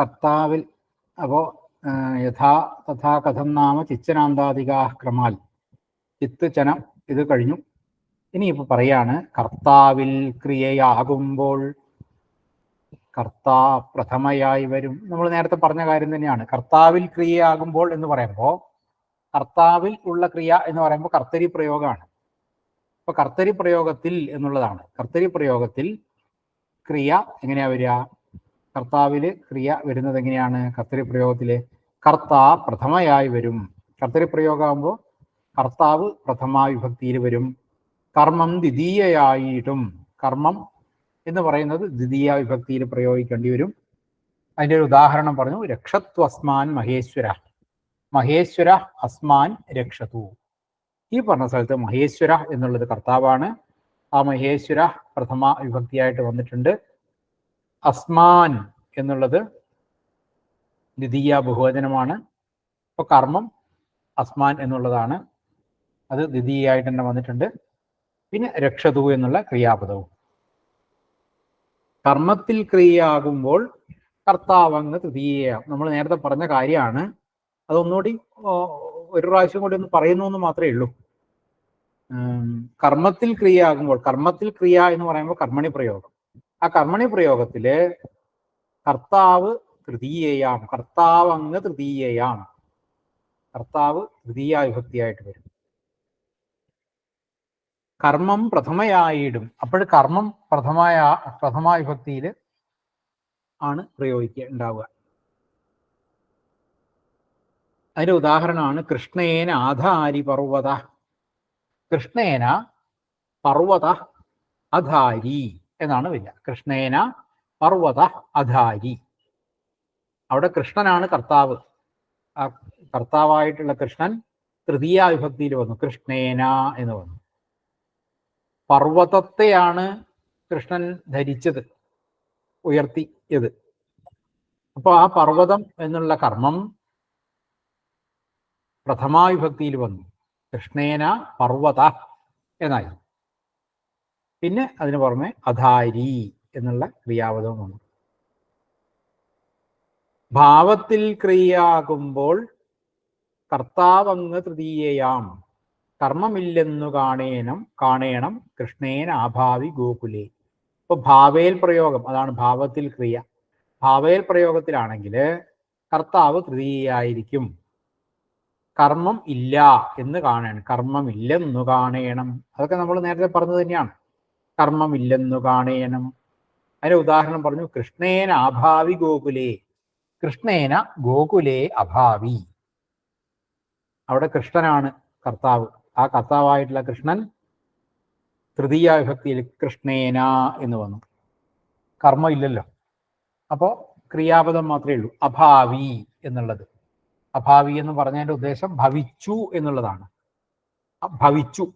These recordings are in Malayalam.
കർത്താവിൽ അപ്പോൾ യഥാ തഥാ കഥം നാമ ചിച്ചനാന്താധികാ ക്രമാൽ. ചിത്ത് ചനം ഇത് കഴിഞ്ഞു. ഇനിയിപ്പോൾ പറയാണ് കർത്താവിൽ ക്രിയയാകുമ്പോൾ കർത്താ പ്രഥമയായി വരും. നമ്മൾ നേരത്തെ പറഞ്ഞ കാര്യം തന്നെയാണ്. കർത്താവിൽ ക്രിയയാകുമ്പോൾ എന്ന് പറയുമ്പോൾ കർത്താവിൽ ഉള്ള ക്രിയ എന്ന് പറയുമ്പോൾ കർത്തരി പ്രയോഗമാണ്. അപ്പൊ കർത്തരി പ്രയോഗത്തിൽ എന്നുള്ളതാണ്. കർത്തരി പ്രയോഗത്തിൽ ക്രിയ എങ്ങനെയാ വരിക? കർത്താവിൽ ക്രിയ വരുന്നത് എങ്ങനെയാണ് കർത്തരി പ്രയോഗത്തിൽ കർത്താ പ്രഥമയായി വരും. കർത്തരി പ്രയോഗമാകുമ്പോൾ കർത്താവ് പ്രഥമ വിഭക്തിയിൽ വരും. കർമ്മം ദ്വിതീയയായിട്ടും. കർമ്മം എന്ന് പറയുന്നത് ദ്വിതീയ വിഭക്തിയിൽ പ്രയോഗിക്കേണ്ടി വരും. അതിന്റെ ഒരു ഉദാഹരണം പറഞ്ഞു. രക്ഷത്വസ്മാൻ മഹേശ്വര. മഹേശ്വര അസ്മാൻ രക്ഷതു ഈ പറഞ്ഞ സ്ഥലത്ത് മഹേശ്വര എന്നുള്ളത് കർത്താവാണ്. ആ മഹേശ്വര പ്രഥമ വിഭക്തിയായിട്ട് വന്നിട്ടുണ്ട്. അസ്മാൻ എന്നുള്ളത് ദ്വിതീയ ബഹുവചനമാണ്. അപ്പോൾ കർമ്മം അസ്മാൻ എന്നുള്ളതാണ്. അത് ദ്വിതീയായിട്ട് തന്നെ വന്നിട്ടുണ്ട്. പിന്നെ രക്ഷതു എന്നുള്ള ക്രിയാപദവും. കർമ്മത്തിൽ ക്രിയയാകുമ്പോൾ കർത്താവങ്ങ് തൃതീയയാണ് നമ്മൾ നേരത്തെ പറഞ്ഞ കാര്യമാണ്. അതൊന്നുകൂടി ഒരു പ്രാവശ്യം കൂടി ഒന്ന് പറയുന്നു എന്ന് മാത്രമേ ഉള്ളൂ. കർമ്മത്തിൽ ക്രിയ ആകുമ്പോൾ കർമ്മത്തിൽ ക്രിയ എന്ന് പറയുമ്പോൾ കർമ്മണി പ്രയോഗം. ആ കർമ്മണി പ്രയോഗത്തിൽ കർത്താവ് തൃതീയയാം കർത്താവ് അങ്ങ് തൃതീയയാം കർത്താവ് തൃതീയ വിഭക്തിയായിട്ട് വരും. കർമ്മം പ്രഥമയായിടും. അപ്പോൾ കർമ്മം പ്രഥമായ പ്രഥമ വിഭക്തിയിൽ ആണ് പ്രയോഗിക്കുക ഉണ്ടാവുക. അതിന്റെ ഉദാഹരണമാണ് കൃഷ്ണേന ആധാരി പർവത. കൃഷ്ണേന പർവത അധാരി എന്നാണ് വരിക. കൃഷ്ണേന പർവത അധാരി. അവിടെ കൃഷ്ണനാണ് കർത്താവ്. ആ കർത്താവായിട്ടുള്ള കൃഷ്ണൻ തൃതീയ വിഭക്തിയിൽ വന്നു. കൃഷ്ണേന എന്ന് വന്നു. പർവതത്തെയാണ് കൃഷ്ണൻ ധരിച്ചത് ഉയർത്തിയത്. അപ്പോൾ ആ പർവതം എന്നുള്ള കർമ്മം പ്രഥമാവിഭക്തിയിൽ വന്നു. കൃഷ്ണേന പർവത എന്നായി പിന്നെ അതിന് പുറമെ അധാരി. എന്നുള്ള ക്രിയാപദമാണ് ഭാവത്തിൽ ക്രിയയാകുമ്പോൾ കർത്താവങ്ങ് തൃതീയയാം. കർമ്മമില്ലെന്നു കാണേനം കാണേണം കൃഷ്ണേന ആഭാവി ഗോകുലേ. ഇപ്പൊ ഭാവേൽ പ്രയോഗം അതാണ് ഭാവത്തിൽ ക്രിയ. ഭാവേൽ പ്രയോഗത്തിലാണെങ്കിൽ കർത്താവ് തൃതീയായിരിക്കും കർമ്മം ഇല്ല എന്ന് കാണണം കർമ്മമില്ലെന്നു കാണേണം. അതൊക്കെ നമ്മൾ നേരത്തെ പറഞ്ഞു തന്നെയാണ്. കർമ്മമില്ലെന്നു കാണേണം അതിന്റെ ഉദാഹരണം പറഞ്ഞു കൃഷ്ണേന അഭാവി ഗോകുലേ കൃഷ്ണേന ഗോകുലേ അഭാവി. അവിടെ കൃഷ്ണനാണ് കർത്താവ്. ആ കർത്താവായിട്ടുള്ള കൃഷ്ണൻ തൃതീയ വിഭക്തിയിൽ കൃഷ്ണേന എന്ന് വന്നു. കർമ്മം ഇല്ലല്ലോ. അപ്പോൾ ക്രിയാപദം മാത്രമേ ഉള്ളൂ. അഭാവി എന്നുള്ളത്. അഭാവി എന്ന് പറഞ്ഞതിന്റെ ഉദ്ദേശം ഭവിച്ചു എന്നുള്ളതാണ്. ഭവിച്ചു.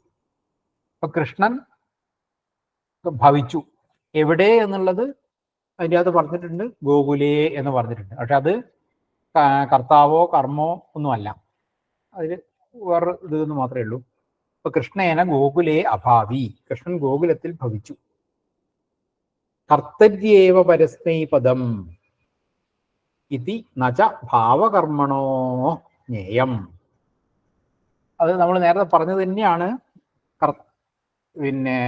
അപ്പൊ കൃഷ്ണൻ ഭവിച്ചു. എവിടെ എന്നുള്ളത് അതിന്റെ അകത്ത് പറഞ്ഞിട്ടുണ്ട്. ഗോകുലേ എന്ന് പറഞ്ഞിട്ടുണ്ട്. പക്ഷെ അത് കർത്താവോ കർമ്മോ ഒന്നുമല്ല അതിൽ വേറെ ഇത് എന്ന് മാത്രമേ ഉള്ളൂ. ഇപ്പൊ കൃഷ്ണേന ഗോകുലേ അഭാവി. കൃഷ്ണൻ ഗോകുലത്തിൽ ഭവിച്ചു. കർത്തര്യേവ പരസ്മൈ പദം ഇതി നച ഭാവകർമ്മണോ ജ്ഞേയം. അത് നമ്മൾ നേരത്തെ പറഞ്ഞത് തന്നെയാണ്. കർ പിന്നെ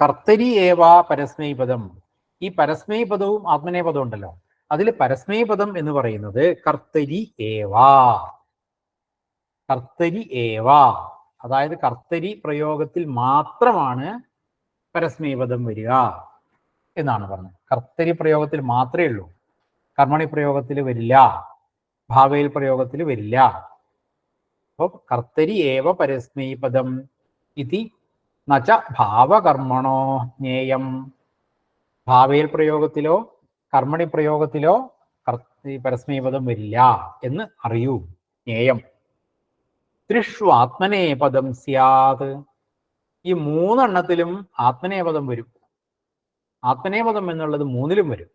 കർത്തരി ഏവ പരസ്മൈപദം. ഈ പരസ്മൈപദവും ആത്മനേപദവും ആത്മനേ പദം ഉണ്ടല്ലോ. അതിൽ പരസ്മൈപദം എന്ന് പറയുന്നത് കർത്തരി ഏവാ. കർത്തരി ഏവ. അതായത് കർത്തരി പ്രയോഗത്തിൽ മാത്രമാണ് പരസ്മൈപദം വരിക എന്നാണ് പറഞ്ഞത്. കർത്തരി പ്രയോഗത്തിൽ മാത്രമേ ഉള്ളൂ. കർമ്മണി പ്രയോഗത്തിൽ വരില്ല. ഭാവയിൽ പ്രയോഗത്തിൽ വരില്ല. അപ്പോൾ കർത്തരി ഏവ പരസ്മൈപദം. ഇതി നച്ച ഭാവകർമ്മണോ ജ്ഞേയം? ഭാവയിൽ പ്രയോഗത്തിലോ കർമ്മണി പ്രയോഗത്തിലോ പരസ്മീപദം വരില്ല എന്ന് അറിയൂ. ജ്ഞേയം. ത്രിഷു ആത്മനേപദം സ്യാത്. ഈ മൂന്നെണ്ണത്തിലും ആത്മനേപദം വരും. ആത്മനേപദം എന്നുള്ളത് മൂന്നിലും വരും.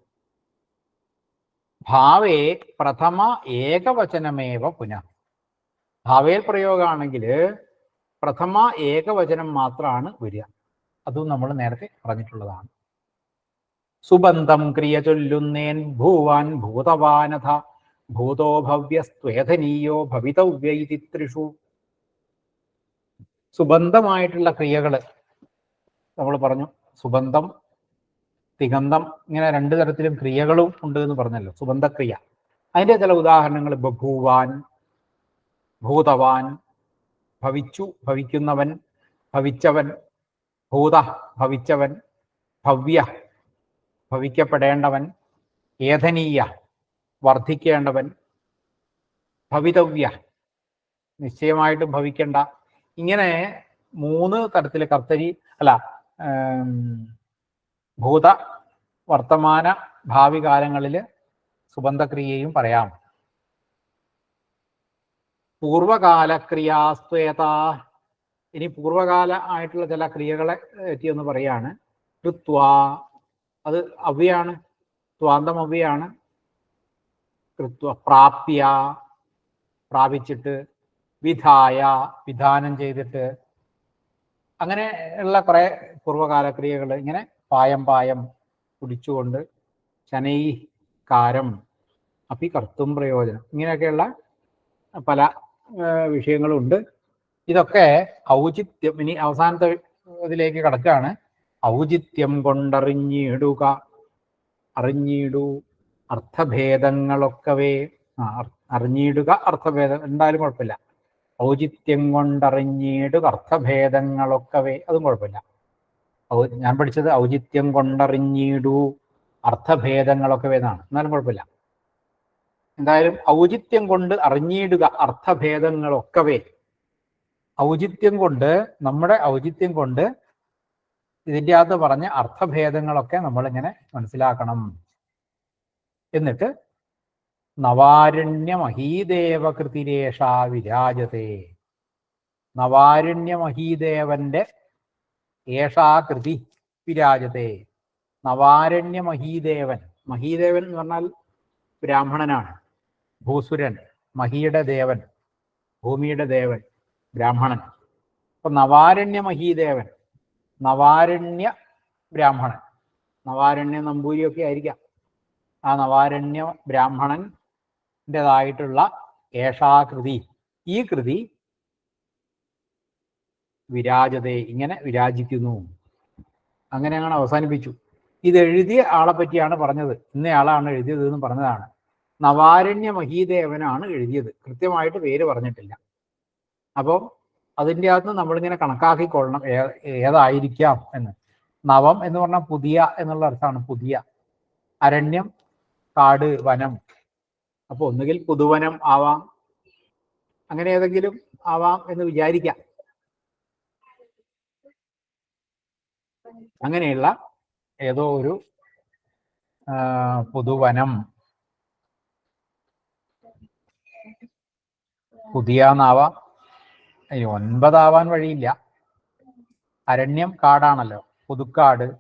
ഭാവേ പ്രഥമ ഏകവചനമേവ പുനഃ. ഭാവേൽ പ്രയോഗമാണെങ്കിൽ പ്രഥമ ഏകവചനം മാത്രമാണ് വരിക. അതും നമ്മൾ നേരത്തെ പറഞ്ഞിട്ടുള്ളതാണ്. സുബന്ധം ക്രിയ ചൊല്ലുന്നേൻ ഭൂവാൻ ഭൂതവാനഥ ഭൂതോ ഭവ്യസ്ത്വേധനീയോ ഭവിതവ്യൈതി ത്രിഷു. സുബന്ധമായിട്ടുള്ള ക്രിയകൾ നമ്മൾ പറഞ്ഞു. സുബന്ധം തിഗന്ധം ഇങ്ങനെ രണ്ടു തരത്തിലും ക്രിയകളും ഉണ്ട് എന്ന് പറഞ്ഞല്ലോ. സുബന്ധക്രിയ. അതിന്റെ ചില ഉദാഹരണങ്ങൾ ബഭൂവാൻ ഭൂതവാൻ ഭവിച്ചു ഭവിക്കുന്നവൻ ഭവിച്ചവൻ ഭൂത ഭവിച്ചവൻ ഭവ്യ ഭവിക്കപ്പെടേണ്ടവൻ ഏതനീയ വർദ്ധിക്കേണ്ടവൻ ഭവിതവ്യ നിശ്ചയമായിട്ടും ഭവിക്കേണ്ട. ഇങ്ങനെ മൂന്ന് തരത്തിൽ കർത്തരി അല്ല ഭൂത വർത്തമാന ഭാവി കാലങ്ങളിൽ സുബന്ധക്രിയയും പറയാം. പൂർവകാലക്രിയാസ്ത്വേത ഇനി പൂർവകാല ആയിട്ടുള്ള ചില ക്രിയകളെ പറ്റിയൊന്ന് പറയാണ്. കൃത്വാ അത് അവ്യാണ്. സ്വാന്തം അവ്യാണ് കൃത്വ പ്രാപ്യ പ്രാപിച്ചിട്ട് വിധായ വിധാനം ചെയ്തിട്ട്. അങ്ങനെ ഉള്ള കുറെ പൂർവകാല ക്രിയകൾ ഇങ്ങനെ പായം പായം കുടിച്ചുകൊണ്ട് ശനൈ കാരം അപ്പി കർത്തും പ്രയോജനം. ഇങ്ങനെയൊക്കെയുള്ള പല വിഷയങ്ങളുണ്ട്. ഇതൊക്കെ ഔചിത്യം. ഇനി അവസാനത്തെ ഇതിലേക്ക് കടക്കുകയാണ്. ഔചിത്യം കൊണ്ടറിഞ്ഞിടുക. അറിഞ്ഞിടൂ. അർത്ഥഭേദങ്ങളൊക്കവേ. ആ അറിഞ്ഞിടുക അർത്ഥഭേദം. എന്തായാലും കുഴപ്പമില്ല. ഔചിത്യം കൊണ്ടറിഞ്ഞിടുക അർത്ഥഭേദങ്ങളൊക്കവേ. അതും കുഴപ്പമില്ല. ഞാൻ പഠിച്ചത് ഔചിത്യം കൊണ്ടറിഞ്ഞിടൂ അർത്ഥഭേദങ്ങളൊക്കെ എന്നാണ്. എന്നാലും കുഴപ്പമില്ല. എന്തായാലും ഔചിത്യം കൊണ്ട് അറിഞ്ഞിടുക അർത്ഥഭേദങ്ങളൊക്കവേ ഔചിത്യം കൊണ്ട് നമ്മുടെ ഔചിത്യം കൊണ്ട് ഇതിന്റെ അകത്ത് പറഞ്ഞ അർത്ഥഭേദങ്ങളൊക്കെ നമ്മളിങ്ങനെ മനസ്സിലാക്കണം. എന്നിട്ട് നവാരണ്യമഹീദേവകൃതിരേഷ വിരാജത്തെ നവാരണ്യമഹീദേവന്റെ ഏഷാ കൃതി വിരാജത്തെ. നവാരണ്യമഹീദേവൻ. മഹീദേവൻ എന്ന് പറഞ്ഞാൽ ബ്രാഹ്മണനാണ്. ഭൂസുരൻ മഹിയുടെ ദേവൻ ഭൂമിയുടെ ദേവൻ ബ്രാഹ്മണൻ. അപ്പൊ നവാരണ്യ മഹീദേവൻ നവാരണ്യ ബ്രാഹ്മണൻ. നവാരണ്യ നമ്പൂരിയൊക്കെ ആയിരിക്കാം. ആ നവാരണ്യ ബ്രാഹ്മണന്റെതായിട്ടുള്ള ഏഷാകൃതി. ഈ കൃതി വിരാജതെ ഇങ്ങനെ വിരാജിക്കുന്നു. അങ്ങനെ അങ്ങനെ അവസാനിപ്പിച്ചു. ഇത് എഴുതിയ ആളെ പറ്റിയാണ് പറഞ്ഞത്. ഇന്നയാളാണ് എഴുതിയത് എന്ന് പറഞ്ഞതാണ്. നവാരണ്യ മഹീദേവനാണ് എഴുതിയത്. കൃത്യമായിട്ട് പേര് പറഞ്ഞിട്ടില്ല. അപ്പം അതിന്റെ അകത്ത് നമ്മളിങ്ങനെ കണക്കാക്കിക്കൊള്ളണം. ഏതായിരിക്കാം എന്ന്. നവം എന്ന് പറഞ്ഞാൽ പുതിയ എന്നുള്ള അർത്ഥമാണ് പുതിയ. അരണ്യം കാട് വനം. അപ്പൊ ഒന്നുകിൽ പുതുവനം ആവാം. അങ്ങനെ ഏതെങ്കിലും ആവാം എന്ന് വിചാരിക്കാം. അങ്ങനെയുള്ള ഏതോ ഒരു പുതുവനം. പുതിയ നാവാം ഈ ഒൻപതാവാൻ വഴിയില്ല. അരണ്യം കാടാണല്ലോ. പുതുക്കാട്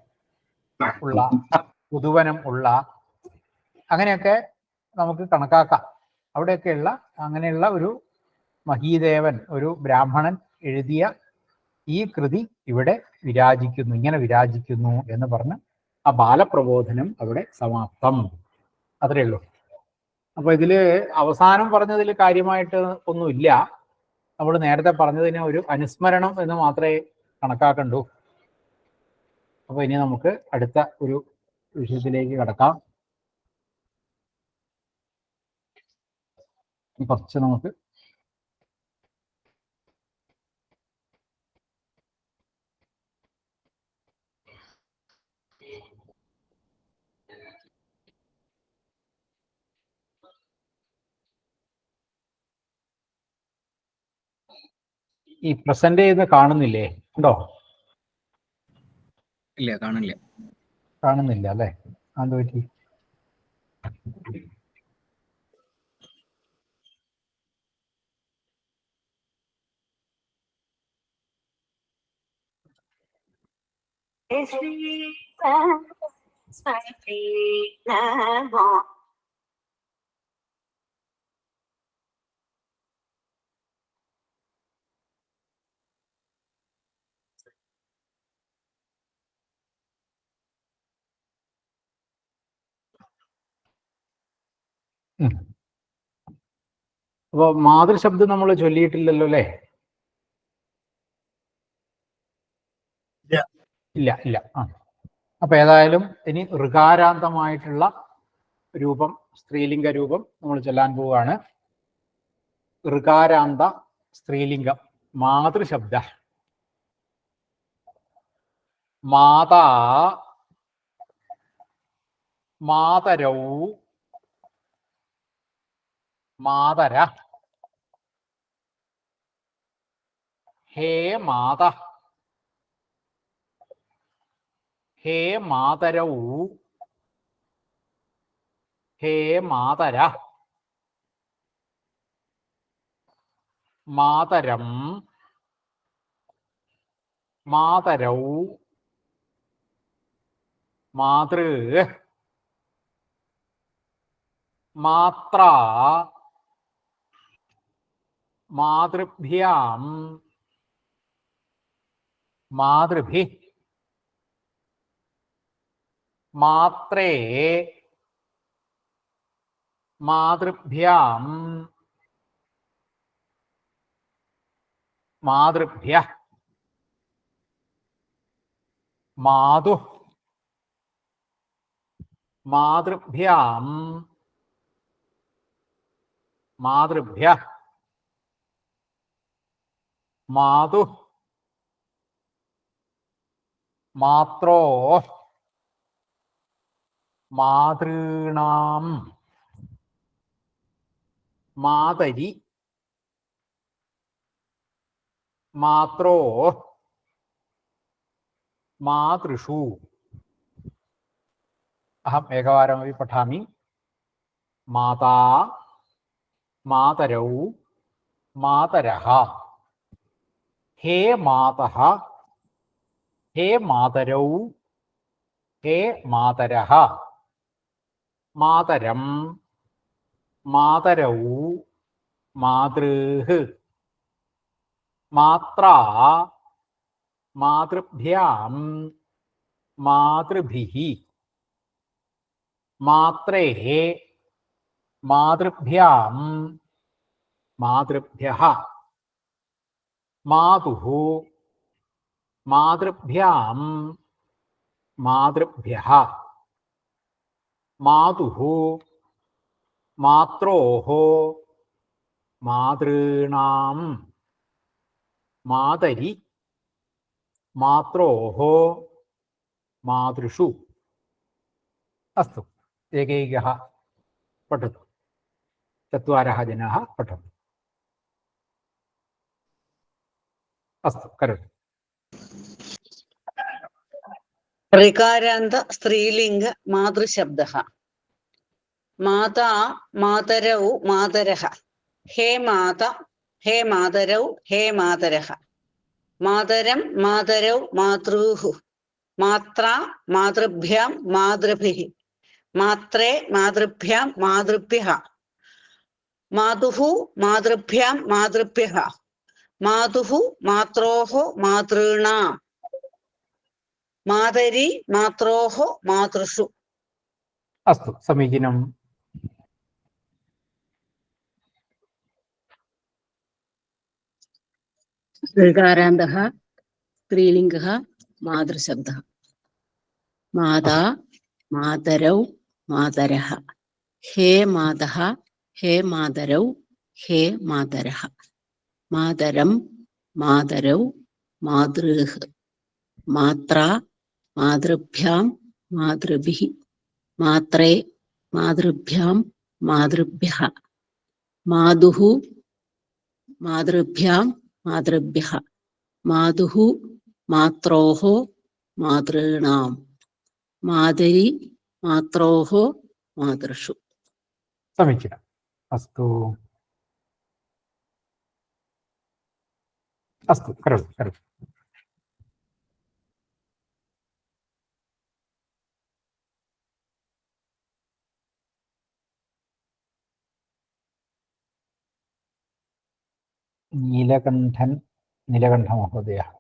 ഉള്ള പുതുവനം ഉള്ള. അങ്ങനെയൊക്കെ നമുക്ക് കണക്കാക്കാം. അവിടെയൊക്കെയുള്ള അങ്ങനെയുള്ള ഒരു മഹീദേവൻ ഒരു ബ്രാഹ്മണൻ എഴുതിയ ഈ കൃതി ഇവിടെ വിരാജിക്കുന്നു ഇങ്ങനെ വിരാജിക്കുന്നു എന്ന് പറഞ്ഞ് ആ ബാലപ്രബോധനം അവിടെ സമാപ്തം. അത്രേ ഉള്ളൂ. അപ്പൊ ഇതിൽ അവസാനം പറഞ്ഞതിൽ കാര്യമായിട്ട് ഒന്നുമില്ല. നമ്മൾ നേരത്തെ പറഞ്ഞതിനെ ഒരു അനുസ്മരണം എന്ന് മാത്രമേ കണക്കാക്കണ്ടൂ. അപ്പൊ ഇനി നമുക്ക് അടുത്ത ഒരു വിഷയത്തിലേക്ക് കടക്കാം. കുറച്ച് നമുക്ക് ഈ പ്രസന്റ് ചെയ്ത് കാണുന്നില്ലേ? ഉണ്ടോ? ഇല്ല കാണില്ല കാണുന്നില്ല അല്ലേ? അത് പറ്റി. ശ്രീ ഉം. അപ്പൊ മാതൃശബ്ദം നമ്മൾ ചൊല്ലിയിട്ടില്ലല്ലോ അല്ലേ? ഇല്ല. ഇല്ല ആ. അപ്പൊ ഏതായാലും ഇനി ഋകാരാന്തമായിട്ടുള്ള രൂപം സ്ത്രീലിംഗ രൂപം നമ്മൾ ചൊല്ലാൻ പോവുകയാണ്. ഋകാരാന്ത സ്ത്രീലിംഗം മാതൃശബ്ദ മാതാ മാതരൗ മാതര. ഹേ മാത. ഹേ മാതരൗ. ഹേ മാതര. മാതരം. മാതരൗ. മാതൃ. മാത്ര. മാതൃഭ്യാം മാതൃഭി മാത്രേ മാതൃഭ്യാം മാതൃഭ്യ മാതു മാതൃഭ്യാം മാതൃഭ്യ മാതു. മാത്രോ. മാതൃണാം. മാതരി. മാത്രോ. മാതൃഷു. അഹം ഏകവാരമപി പഠാമി. മാതാ. മാതരൗ. മാതരः ഹേ മാതः ഹേ മാതരൗ ഹേ മാതരः മാതരം മാതരൗ മാതൃः മാത്രാ മാതൃഭ്യാം മാതൃഭിः മാത്രേ മാതൃഭ്യാം മാതൃഭ്യः മാതുഃ മാതൃഭ്യം മാതൃഭ്യ മാതുഃ മാത്രോः മാതൃണാം. മാതരി മാത്രോः മാതൃഷു. അസ്തു. ഏകൈക പഠത്തു ചത്വാരः ജനാः പഠന്തു അസ്തു കരോട്ട് ഋകാരാന്ത സ്ത്രീലിംഗ മാതൃശബ്ദ മാതാ മാതരൗ മാതരഹ ഹേ മാത ഹേ മാതരൗ ഹേ മാതരഹ മാതരം മാതരൗ മാതൃഹു മാത്ര മാതൃഭ്യം മാതൃഭി മാത്രേ മാതൃഭ്യം മാതൃഭ്യ മാതുഹു മാതൃഭ്യം മാതൃഭ്യ മാതുഹു മാത്രോഹോ മാതൃണ മാതരി മാത്രോഹോ മാതൃഷു അസ്തു സമീചീനം ഋകാരാന്തः സ്ത്രീലിംഗः മാതൃശബ്ദः മാതാ മാതരൗ മാതരः ഹേ മാതः ഹേ മാതരൗ ഹേ മാതരः மாதரம் மாதரவ் மாதருஹ் மாத்ரா மாதருபியாம் மாதருபிஹி மாத்ரே மாதருபியாம் மாதருபியா மாதுஹு மாதருபியாம் மாதருபியா மாதுஹு மாத்ரோஹோ மாதॄணாம் மாதரி மாத்ரோஹோ मातृषु समीचीनम् अस्तु अस्तु करोतु करोतु नीलकण्ठन् नीलकण्ठमहोदयः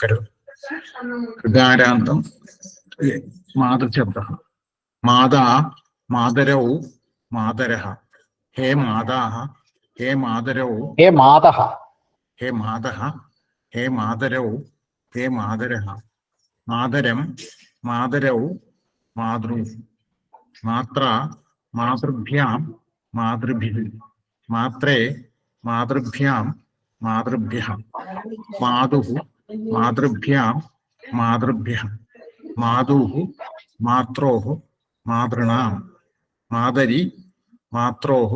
खलु ऋकारान्तं माता मातरौ मातरः हे माताः हे मातरौ हे मातः हे मातः हे मातरौ हे मातरः मातरं मातरौ मातृ मात्रा मातृभ्यां मातृभिः मात्रे मातृभ्यां मातृभ्यः मातुः मातृभ्यां मातृभ्यः मातुः मात्रोः മാതൃണാം മാതരി മാത്രോः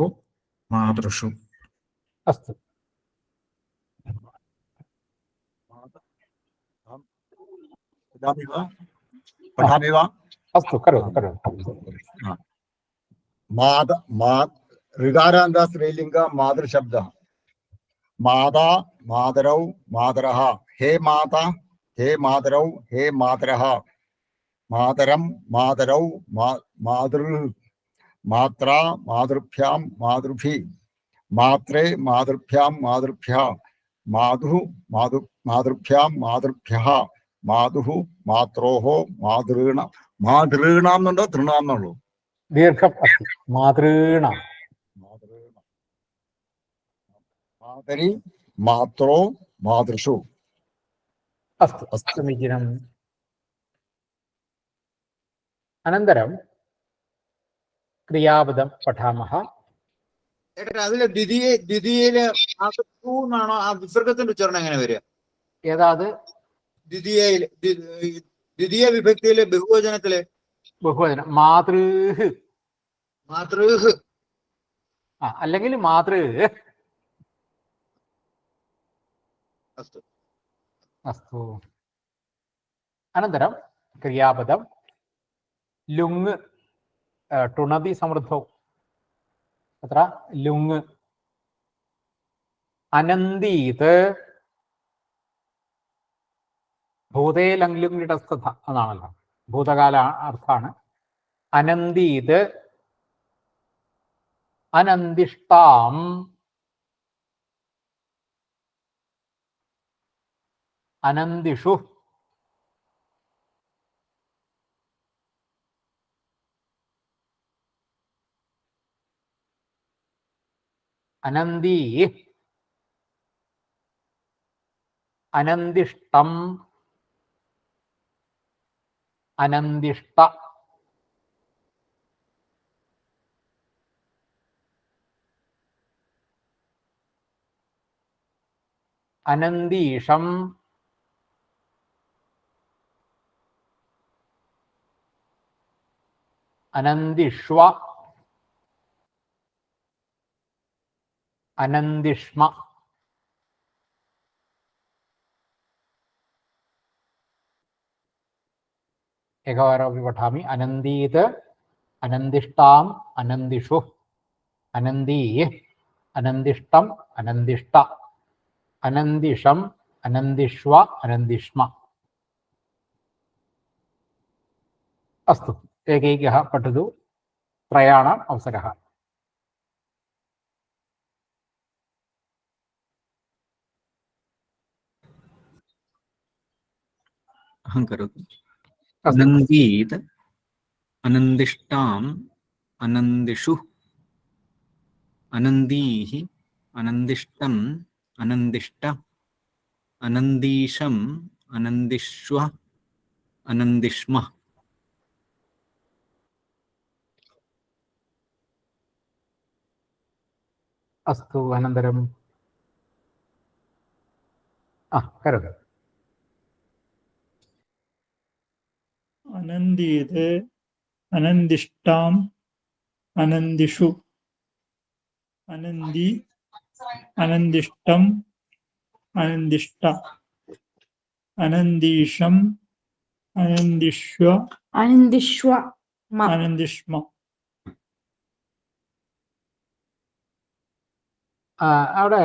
മാതൃഷു അസ്തു. पठामि वा अस्तु करोतु करोतु माद मा मातृशब्दः माता मातरौ मातरः हे माता हे मातरौ हे मातरः മാതരം മാതരൗ മാതൃ മാത്ര മാതൃഭ്യാം മാതൃഭി മാത്രേ മാതൃഭ്യാം മാതൃഭ്യ മാതു മാതൃ മാതൃഭ്യാം മാതൃഭ്യ മാതുഹു മാത്രോഹോ മാതൃണ മാതൃണാം എന്നുണ്ടോ? ദീർഘം. മാതൃണ. മാതൃണ. മാതരി മാത്രോ മാതൃഷു. അസ്തു അസ്തു അനന്തരം ക്രിയാപദം പഠാമഹ. അതിലെ ദ്വിതീയ ദ്വിതീയയിൽ എന്നാണോ ആ വിസർഗത്തിന്റെ ഉച്ചാരണം എങ്ങനെ വരിക? ഏതാത് ദ്വിതീയയിൽ ദ്വി- ദ്വിതീയ വിഭക്തിയിലെ ബഹുവചനത്തിൽ? ബഹുവചനം. മാതൃ മാതൃഹ്. ആ അല്ലെങ്കിൽ മാതൃ. അസ്തു. അസ്തു. അനന്തരം ക്രിയാപദം ലുങ് ടുണതി സമൃദ്ധോ അത്ര ലുങ്. അനന്തീത്. ഭൂതേ ഇടസ്ഥത എന്നാണല്ലോ. ഭൂതകാല അർത്ഥാണ് അനന്തീത്. അനന്തിഷ്ടാം. അനന്തിഷു. അനന്തീ അനന്തിഷ്ടം അനന്തിഷ്ട അനന്തീഷം അനന്തിഷ്വ. അനന്തിഷ്മ. ഏകവാരമപി പഠാമി. അനന്തീത് അനന്തിഷ്ടാം അനന്തിഷു അനന്തീ അനന്തിഷ്ടം അനന്തിഷ്ട അനന്തിഷം അനന്തിഷ്വ അനന്തിഷ്മ. അസ്തു. ഏകൈക പഠതു. ത്രയാണ അവസരः अहं करोतु अस्तु अनन्दीत् अनन्दिष्टाम् अनन्दिषु अनन्दीः अनन्दिष्टम् अनन्दिष्ट अनन्दीशम् अनन्दिष्व अनन्दिष्म अस्तु अनन्तरम् आ करोतु അനന്തീത് അനന്തിഷ്ടാം അനന്തിഷു അനന്തി അനന്തിഷ്ടം അനന്തിഷ്ട അനന്തീഷം അനന്തിഷ്വ അനന്തിഷ്വ അനന്തിഷ്മ. അവിടെ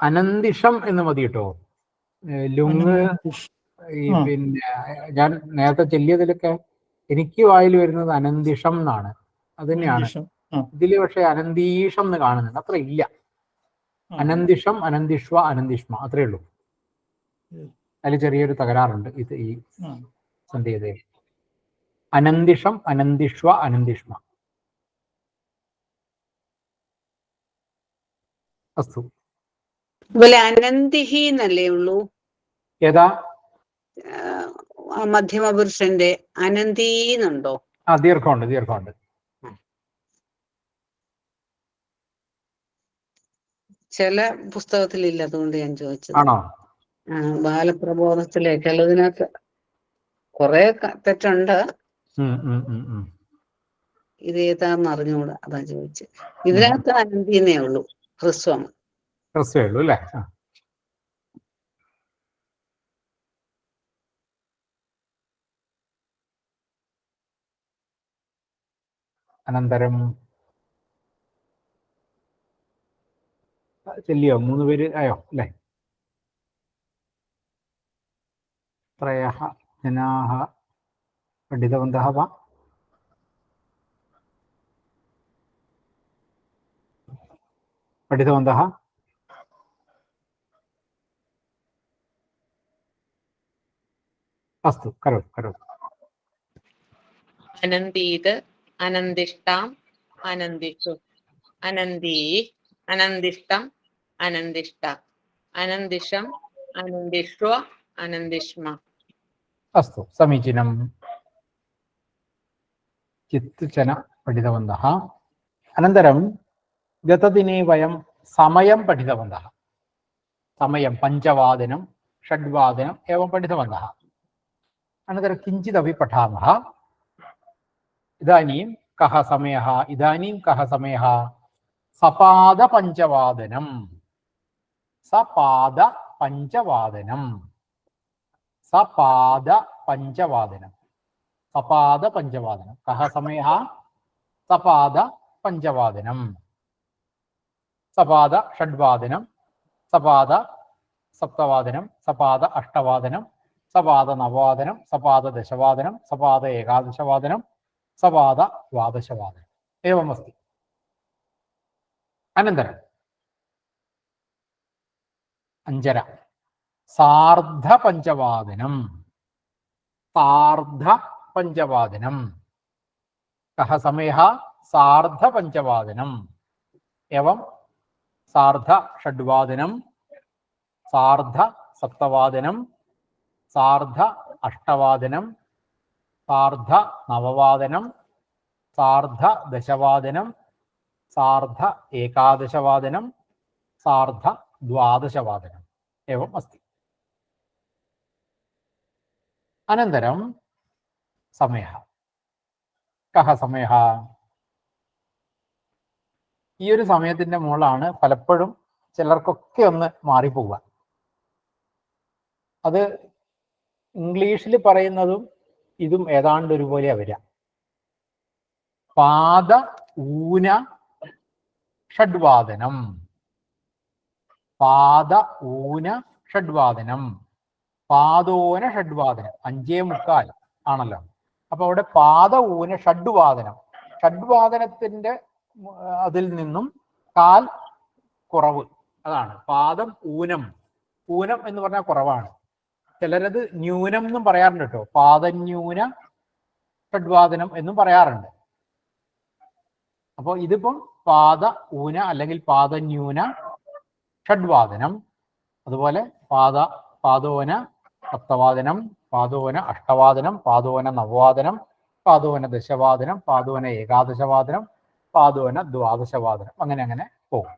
അനന്തിഷം എന്ന് മതി കേട്ടോ ലുങ് ഈ പിന്നെ ഞാൻ നേരത്തെ ചെല്ലിയതിലൊക്കെ എനിക്ക് വായിൽ വരുന്നത് അനന്തിഷം എന്നാണ്. അത് തന്നെയാണ് ഇതിൽ പക്ഷെ അനന്തീഷം എന്ന് കാണുന്നുണ്ട്. അത്ര ഇല്ല. അനന്തിഷം അനന്തിഷ്വ അനന്തിഷ്മ. അത്രേ ഉള്ളൂ. അതിൽ ചെറിയൊരു തകരാറുണ്ട് ഇത് ഈ സന്ധ്യതയിൽ അനന്തിഷം അനന്തിഷ്വ അനന്തിഷ്മ. അസ്തു. അനന്തിഹി എന്നല്ലേ ഉള്ളൂ? ഏതാ? ആ, മധ്യമപുരുഷന്റെ അനന്തീന്നുണ്ടോ ആ ദീർഘമുണ്ട് ദീർഘമുണ്ട്. ചില പുസ്തകത്തിലില്ല അതുകൊണ്ട് ഞാൻ ചോദിച്ചത്. ബാലപ്രബോധത്തിലെ ചിലതിനകത്ത് കുറെ തെറ്റുണ്ട്. ഇത് ഏതാന്ന് അറിഞ്ഞുകൂടാ അതാ ചോദിച്ചത്. ഇതിനകത്ത് അനന്തീന്നേ ഉള്ളൂ ഹ്രസ്വം. ഹ്രസ്വേ ഉള്ളൂ അല്ലേ? അനന്തരം ചെല്ലിയോ മൂന്ന് പേര് ആയോ അല്ലേ ത്രയ ജനാഹ പഠിതവന്തः वा പഠിതവന്തः अस्तु करोतु करोतु അനന്തീത് അനന്തിഷ്ടാം അനന്തിഷു. അനന്തി അനന്തിഷ്ടം അനന്തിഷ്ട അനന്തിഷം അനന്തിഷ്വ അനന്തിഷ്മ. അസ്തു സമീചീനം. കിത്തുചന പഠിതവന്തः. അനന്തരം ഗതദിനെ വയം സമയം പഠിതവന്തः. സമയം പഞ്ചവാദനം ഷഡ്വാദനം ഏവം പഠിതവന്തः. അനന്തരം കിഞ്ചിദപി പഠാമः ഇതാനീം കഹ സമയഹ ഇതാനീം കഹ സമയഹ. സപാദ പഞ്ചവാദനം സപാദ പഞ്ചവാദനം സപാദ പഞ്ചവാദനം സപാദ പഞ്ചവാദനം കഹ സമയഹ സപാദ പഞ്ചവാദനം സപാദ ഷഡ്വാദനം. സപാദ സപ്തവാദനം. സപാദ അഷ്ടവാദനം. സപാദ നവവാദനം. സപാദ ദശവാദനം. സപാദ ഏകാദശവാദനം. സപാദ ദ്വാദശവാദനം एवमस्ति अनन्तरम् अञ्जर सार्धपञ्चवादनं सार्धपञ्चवादनं कः समयः सार्धपञ्चवादनम् एवं सार्धषड्वादनं सार्धसप्तवादनं सार्ध अष्टवादनं सार्धनववादनं सार्धदशवादनं सार्ध एकादशवादनं सार्धद्वादशवादनम् एवम् अस्ति अनन्तरं समयः കഹ സമയ ഈ ഒരു സമയത്തിന്റെ മുകളാണ് പലപ്പോഴും ചിലർക്കൊക്കെ ഒന്ന് മാറിപ്പോവുക അത് ഇംഗ്ലീഷിൽ പറയുന്നതും ഇതും ഏതാണ്ട് ഒരുപോലെയാ വരിക. പാദ ഊന ഷഡ്വാദനം. പാദ ഊന ഷഡ്വാദനം. പാദോന ഷഡ്വാദനം. അഞ്ചേ മുക്കാൽ ആണല്ലോ. അപ്പൊ അവിടെ പാദ ഊന ഷഡ്വാദനം. ഷഡ്വാദനത്തിന്റെ അതിൽ നിന്നും കാൽ കുറവ്. അതാണ്. പാദം ഊനം. ഊനം എന്ന് പറഞ്ഞാൽ കുറവാണ്. ചിലരത് ന്യൂനം എന്നും പറയാറുണ്ട് കേട്ടോ. പാദന്യൂന ഷഡ്വാദനം എന്നും പറയാറുണ്ട്. അപ്പോൾ ഇതിപ്പം പാദ ഊന അല്ലെങ്കിൽ പാദന്യൂന ഷഡ്വാദനം അതുപോലെ പാദ പാദോന സപ്തവാദനം പാദോന അഷ്ടവാദനം പാദോന നവവാദനം പാദോന ദശവാദനം പാദോന ഏകാദശവാദനം പാദോന ദ്വാദശവാദനം. അങ്ങനെ അങ്ങനെ പോകും.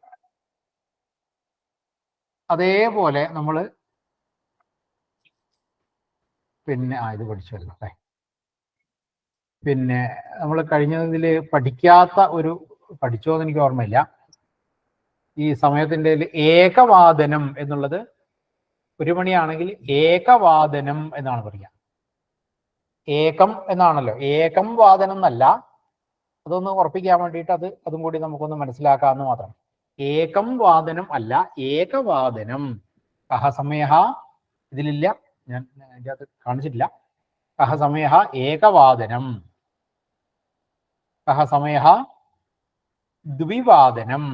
അതേപോലെ നമ്മൾ പിന്നെ ആ ഇത് പഠിച്ചല്ലോ അല്ലേ? പിന്നെ നമ്മൾ കഴിഞ്ഞതിൽ പഠിക്കാത്ത ഒരു പഠിച്ചോ എന്ന് എനിക്ക് ഓർമ്മയില്ല. ഈ സമയത്തിന്റെ ഏകവാദനം എന്നുള്ളത് ഒരു മണിയാണെങ്കിൽ ഏകവാദനം എന്നാണ് പറയുക ഏകം എന്നാണല്ലോ ഏകം വാദനം എന്നല്ല. അതൊന്ന് ഉറപ്പിക്കാൻ വേണ്ടിയിട്ട് അത് അതും കൂടി നമുക്കൊന്ന് മനസ്സിലാക്കാമെന്ന് മാത്രം. ഏകം വാദനം അല്ല ഏകവാദനം. കഹ സമയ ഇതിലില്ല. ഞാൻ അതിന്റെ അകത്ത് കാണിച്ചിട്ടില്ല. കഹ സമയ ഏകവാദനം. കഹ സമയ ദ്വിവാദനം.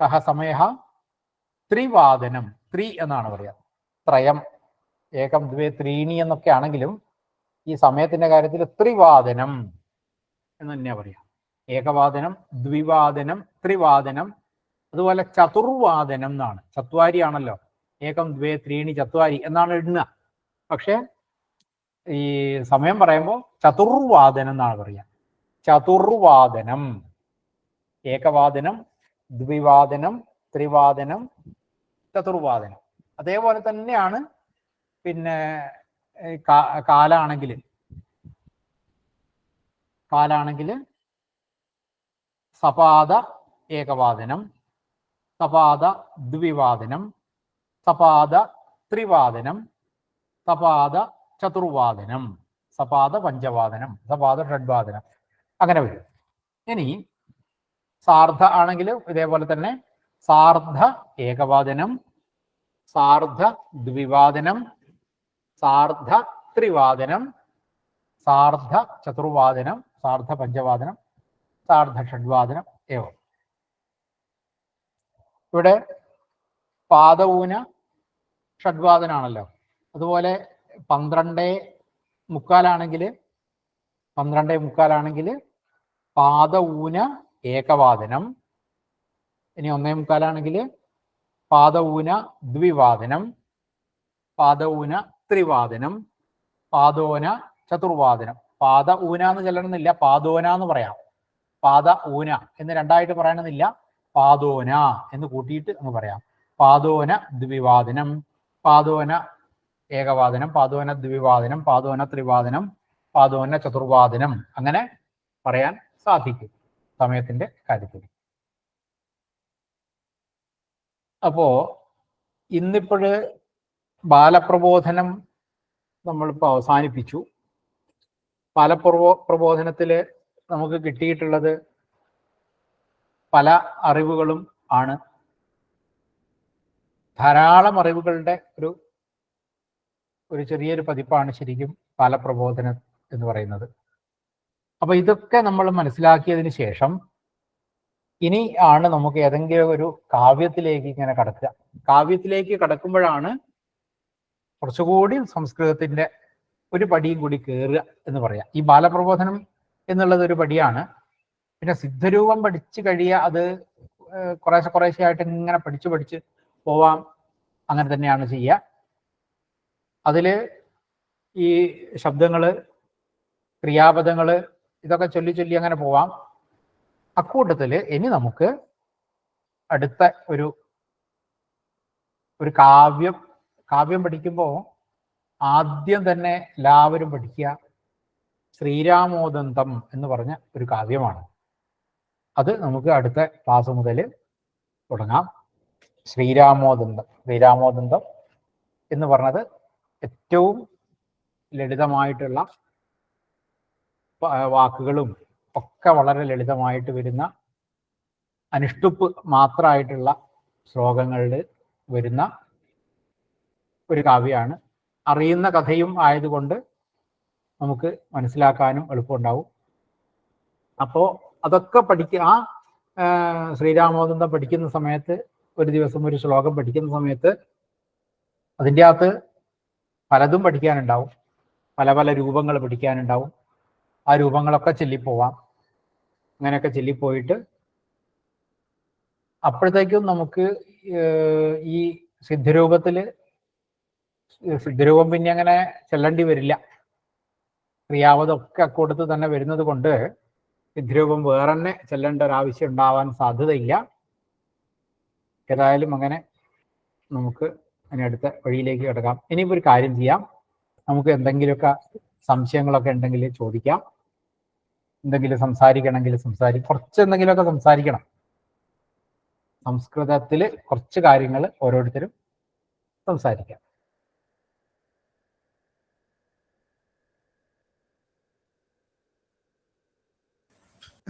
കഹ സമയ ത്രിവാദനം. ത്രി എന്നാണ് പറയുക. ത്രയം. ഏകം ദ്വേ ത്രീണി എന്നൊക്കെ ആണെങ്കിലും ഈ സമയത്തിന്റെ കാര്യത്തിൽ ത്രിവാദനം എന്ന് തന്നെയാ പറയാം ഏകവാദനം ദ്വിവാദനം ത്രിവാദനം അതുപോലെ ചതുർവാദനം എന്നാണ്. ചത്വാരി ആണല്ലോ ഏകം ദ്വേ ത്രീണി ചത്വാരി എന്നാണ് എണ്ണുക. പക്ഷേ ഈ സമയം പറയുമ്പോൾ ചതുർവാദനം എന്നാണ് പറയുക. ചതുർവാദനം. ഏകവാദനം ദ്വിവാദനം ത്രിവാദനം ചതുർവാദനം. അതേപോലെ തന്നെയാണ് പിന്നെ കാലാണെങ്കിൽ. കാലാണെങ്കിൽ സപാദ ഏകവാദനം സപാദ ദ്വിവാദനം സപാദ ത്രിവാദനം സപാദ ചതുർവാദനം സപാദ പഞ്ചവാദനം സപാദ ഷഡ്വാദനം. അങ്ങനെ വരും. ഇനി സാർദ്ധ ആണെങ്കിലും ഇതേപോലെ തന്നെ സാർദ്ധ ഏകവാദനം സാർദ്ധ ദ്വിവാദനം സാർദ്ധ ത്രിവാദനം സാർദ്ധ ചതുർവാദനം സാർദ്ധ പഞ്ചവാദനം സാർദ്ധ ഷഡ്വാദനം ഏവം. ഇവിടെ പാദഊന ഷഡ്വാദനാണല്ലോ. അതുപോലെ പന്ത്രണ്ട് മുക്കാലാണെങ്കിൽ പന്ത്രണ്ട് മുക്കാലാണെങ്കിൽ പാദ ഊന ഏകവാദനം. ഇനി ഒന്നേ മുക്കാലാണെങ്കിൽ പാദ ഊന ദ്വിവാദനം. പാദ ഊന ത്രിവാദനം. പാദോന ചതുർവാദനം. പാദ ഊന എന്ന് ചെല്ലണമെന്നില്ല പാദോന എന്ന് പറയാം. പാദ ഊന എന്ന് രണ്ടായിട്ട് പറയണമെന്നില്ല പാദോന എന്ന് കൂട്ടിയിട്ട് അങ്ങ് പറയാം. പാദോന ദ്വിവാദനം പാദോന ഏകവാദനം പാദോന ദ്വിവാദനം പാദോന ത്രിവാദനം പാദോന ചതുർവാദനം. അങ്ങനെ പറയാൻ സാധിക്കും സമയത്തിന്റെ കാര്യത്തിൽ. അപ്പോ ഇന്നിപ്പോഴ് ബാലപ്രബോധനം നമ്മളിപ്പോൾ അവസാനിപ്പിച്ചു. ബാലപ്രബോ പ്രബോധനത്തിൽ നമുക്ക് കിട്ടിയിട്ടുള്ളത് പല അറിവുകളും ആണ്. ധാരാളം അറിവുകളുടെ ഒരു ഒരു ചെറിയൊരു പതിപ്പാണ് ശരിക്കും ബാലപ്രബോധനം എന്ന് പറയുന്നത്. അപ്പൊ ഇതൊക്കെ നമ്മൾ മനസ്സിലാക്കിയതിന് ശേഷം ഇനി ആണ് നമുക്ക് ഏതെങ്കിലും ഒരു കാവ്യത്തിലേക്ക് ഇങ്ങനെ കടക്കുക. കാവ്യത്തിലേക്ക് കടക്കുമ്പോഴാണ് കുറച്ചുകൂടി സംസ്കൃതത്തിന്റെ ഒരു പടിയും കൂടി കയറുക എന്ന് പറയാം. ഈ ബാലപ്രബോധനം എന്നുള്ളത് ഒരു പടിയാണ്. പിന്നെ സിദ്ധരൂപം പഠിച്ചു കഴിയുക അത് കുറേശ്ശെ കുറേശ്ശെ ആയിട്ട് ഇങ്ങനെ പഠിച്ചു പഠിച്ച് പോവാം. അങ്ങനെ തന്നെയാണ് ചെയ്യുക അതിൽ ഈ ശബ്ദങ്ങൾ ക്രിയാപദങ്ങൾ ഇതൊക്കെ ചൊല്ലി ചൊല്ലി അങ്ങനെ പോവാം. അക്കൂട്ടത്തിൽ ഇനി നമുക്ക് അടുത്ത ഒരു ഒരു കാവ്യം കാവ്യം പഠിക്കുമ്പോൾ ആദ്യം തന്നെ എല്ലാവരും പഠിക്കുക. ശ്രീരാമോദന്തം എന്ന് പറഞ്ഞ ഒരു കാവ്യമാണ്. അത് നമുക്ക് അടുത്ത ക്ലാസ് മുതൽ തുടങ്ങാം. ശ്രീരാമോദന്തം ശ്രീരാമോദന്തം എന്ന് പറഞ്ഞത് ഏറ്റവും ലളിതമായിട്ടുള്ള വാക്കുകളും ഒക്കെ വളരെ ലളിതമായിട്ട് വരുന്ന അനുഷ്ടുപ്പ് മാത്രമായിട്ടുള്ള ശ്ലോകങ്ങളിൽ വരുന്ന ഒരു കാവ്യമാണ് അറിയുന്ന കഥയും ആയതുകൊണ്ട് നമുക്ക് മനസ്സിലാക്കാനും എളുപ്പമുണ്ടാവും. അപ്പോൾ അതൊക്കെ പഠിക്കുക ആ, ശ്രീരാമോദന്തം പഠിക്കുന്ന സമയത്ത് ഒരു ദിവസം ഒരു ശ്ലോകം പഠിക്കുന്ന സമയത്ത് അതിന്റെ അകത്ത് പലതും പഠിക്കാനുണ്ടാവും. പല പല രൂപങ്ങൾ പഠിക്കാനുണ്ടാവും. ആ രൂപങ്ങളൊക്കെ ചൊല്ലിപ്പോവാം. അങ്ങനെയൊക്കെ ചൊല്ലിപ്പോയിട്ട് അപ്പോഴത്തേക്കും നമുക്ക് ഈ സിദ്ധരൂപത്തിൽ സിദ്ധരൂപം പിന്നെ അങ്ങനെ ചെല്ലേണ്ടി വരില്ല. ക്രിയാവതൊക്കെ അക്കൂട്ടത്തിൽ തന്നെ വരുന്നത് കൊണ്ട് സിദ്ധരൂപം വേറെ തന്നെ ചെല്ലേണ്ട ഒരു ആവശ്യം ഉണ്ടാവാൻ സാധ്യതയില്ല. ഏതായാലും അങ്ങനെ നമുക്ക് ഇനി അടുത്ത വഴിയിലേക്ക് കിടക്കാം. ഇനിയിപ്പോൾ ഒരു കാര്യം ചെയ്യാം. നമുക്ക് എന്തെങ്കിലുമൊക്കെ സംശയങ്ങളൊക്കെ ഉണ്ടെങ്കിൽ ചോദിക്കാം. എന്തെങ്കിലും സംസാരിക്കണമെങ്കിൽ സംസാരി കുറച്ച് എന്തെങ്കിലുമൊക്കെ സംസാരിക്കണം. സംസ്കൃതത്തിൽ കുറച്ച് കാര്യങ്ങൾ ഓരോരുത്തരും സംസാരിക്കാം.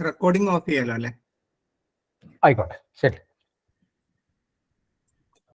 റെക്കോർഡിംഗ് ഓഫ് ചെയ്യാലോ അല്ലേ? ആയിക്കോട്ടെ. ശരി.